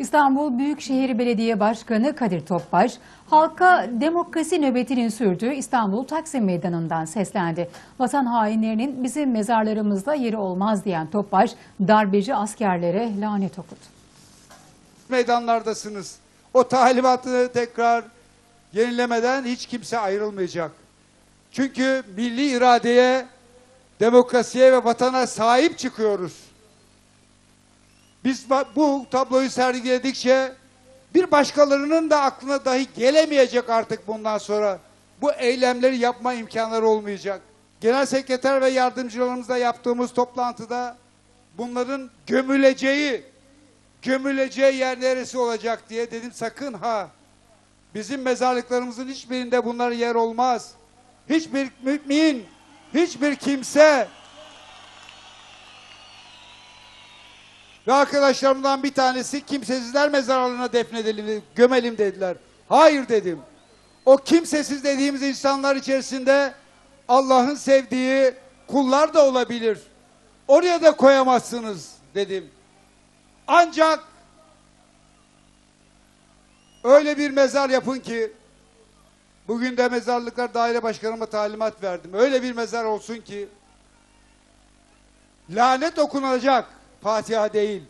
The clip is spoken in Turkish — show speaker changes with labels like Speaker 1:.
Speaker 1: İstanbul Büyükşehir Belediye Başkanı Kadir Topbaş, halka demokrasi nöbetinin sürdüğü İstanbul Taksim Meydanı'ndan seslendi. Vatan hainlerinin bizim mezarlarımızda yeri olmaz diyen Topbaş, darbeci askerlere lanet okudu.
Speaker 2: meydanlardasınız. O talimatı tekrar yenilemeden hiç kimse ayrılmayacak. Çünkü milli iradeye, demokrasiye ve vatana sahip çıkıyoruz. Biz bu tabloyu sergiledikçe bir başkalarının da aklına dahi gelemeyecek artık bundan sonra. Bu eylemleri yapma imkanları olmayacak. Genel sekreter ve yardımcılarımızla yaptığımız toplantıda bunların gömüleceği, gömüleceği yer neresi olacak diye dedim sakın ha. Bizim mezarlıklarımızın hiçbirinde bunlar yer olmaz. Hiçbir mümin, hiçbir kimse ve arkadaşlarımdan bir tanesi kimsesizler mezarlığına defnedelim, gömelim dediler. Hayır dedim. O kimsesiz dediğimiz insanlar içerisinde Allah'ın sevdiği kullar da olabilir. Oraya da koyamazsınız dedim. Ancak öyle bir mezar yapın ki bugün de mezarlıklar daire başkanıma talimat verdim. Öyle bir mezar olsun ki lanet okunacak Fatiha değil.